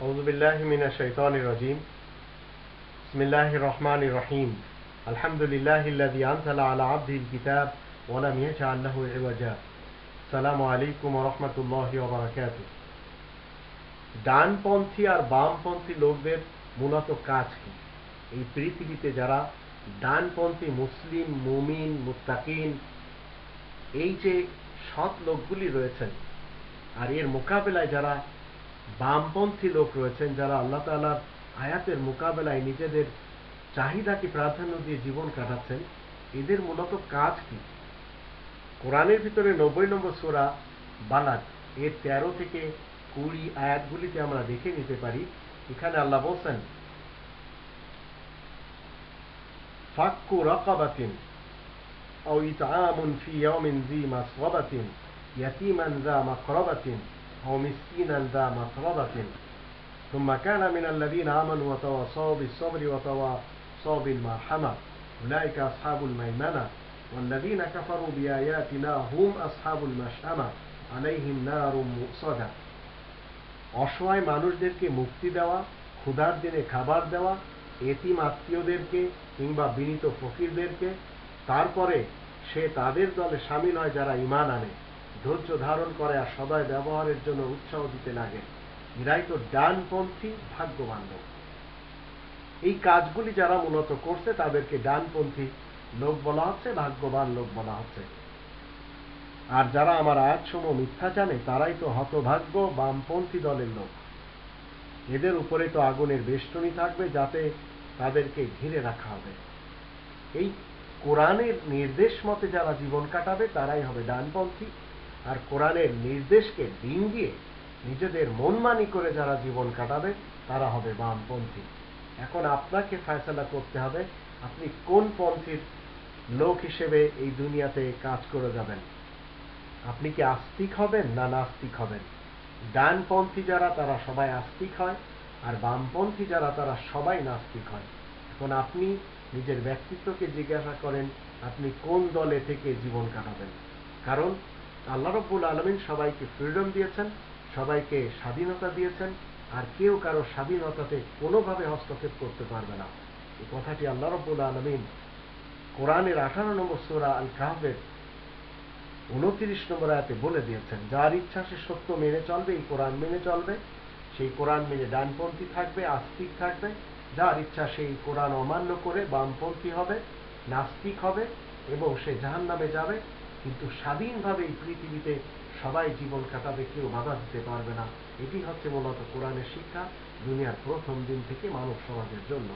أعوذ بالله من الشيطان الرجيم بسم الله الرحمن الرحيم الحمد لله الذي أنزل على عبده الكتاب ولم يجعل له عوجا السلام عليكم ورحمة الله وبركاته ডানপন্থী আর বামপন্থী লোকদের মূলত কাজ কি এই পৃথিবীতে যারা ডানপন্থী মুসলিম মুমিন মুত্তাকিন এই যে সৎ লোকগুলি রয়েছেন আর এর মোকাবেলায় যারা বামপন্থী লোক রয়েছেন যারা আল্লাহ তালার আয়াতের মোকাবেলায় নিজেদের চাহিদাকে প্রাধান্য দিয়ে জীবন কাটাচ্ছেন এদের মূলত কাজ কি কোরআনের ভিতরে নব্বই নম্বর সোরা বালাদ এর তেরো থেকে কুড়ি আয়াতগুলিতে আমরা দেখে নিতে পারি এখানে আল্লাহ বলছেন ফাক্কু রকাবাতিন أو إطعام في يوم ذي مسغبة يتيما ذا مقربة أو مسكينا ذا مطربة ثم كان من الذين آمنوا وتواصوا بالصبر وتواصوا بالمرحمة أولئك أصحاب الميمنة والذين كفروا بآياتنا هم أصحاب المشأمة عليهم نار مؤصدة অসহায় মানুষদেরকে মুক্তি দেওয়া ক্ষুধার দিনে খাবার দেওয়া এতিম আত্মীয়দেরকে কিংবা বিনীত ফকিরদেরকে তারপরে সে তাদের দলে সামিল হয় যারা ইমান আনে ধৈর্য ধারণ করে আর সদয় ব্যবহারের জন্য উৎসাহ দিতে লাগে। এরাই তো ডানপন্থী ভাগ্যবান লোক এই কাজগুলি যারা মূলত করছে, তাদেরকে ডানপন্থী লোক বলা হচ্ছে, ভাগ্যবান লোক বলা হচ্ছে। আর যারা আমার আয়াতসমূহ মিথ্যা জানে, তারাই তো হতভাগ্য বামপন্থী দলের লোক। এদের উপরে তো আগুনের বেষ্টনী থাকবে, যাতে তাদেরকে ঘিরে রাখা হবে। এই কোরআনের নির্দেশ মতে যারা জীবন কাটাবে, তারাই হবে ডানপন্থী। আর কোরআনের নির্দেশকে দিন দিয়ে নিজেদের মনমানি করে যারা জীবন কাটাবে, তারা হবে বামপন্থী। এখন আপনাকে ফয়সলা করতে হবে, আপনি কোন পন্থীর লোক হিসেবে এই দুনিয়াতে কাজ করে যাবেন? আপনি কি আস্তিক হবেন না নাস্তিক হবেন? ডানপন্থী যারা, তারা সবাই আস্তিক হয়, আর বামপন্থী যারা, তারা সবাই নাস্তিক হয়। এখন আপনি নিজের ব্যক্তিত্বকে জিজ্ঞাসা করেন, আপনি কোন দলে থেকে জীবন কাটাবেন? কারণ আল্লাহ রব্বুল আলমিন সবাইকে ফ্রিডম দিয়েছেন, সবাইকে স্বাধীনতা দিয়েছেন, আর কেউ কারও স্বাধীনতাতে কোনোভাবে হস্তক্ষেপ করতে পারবে না। এই কথাটি আল্লাহ রব্বুল আলমিন কোরআনের আঠারো নম্বর সোরা আল কাহবের উনত্রিশ নম্বর আয়াতে বলে দিয়েছেন, যার ইচ্ছা সে সত্য মেনে চলবে, এই কোরআন মেনে চলবে, সেই কোরআন মেনে ডানপন্থী থাকবে, আস্তিক থাকবে, যার ইচ্ছা সেই কোরআন অমান্য করে বামপন্থী হবে, নাস্তিক হবে, এবং সে জাহান নামে যাবে কিন্তু স্বাধীনভাবে এই পৃথিবীতে সবাই জীবন কাটাবে, কেউ বাধা দিতে পারবে না। এটি হচ্ছে মূলত কোরআনের শিক্ষা, দুনিয়ার প্রথম দিন থেকে মানব সমাজের জন্য।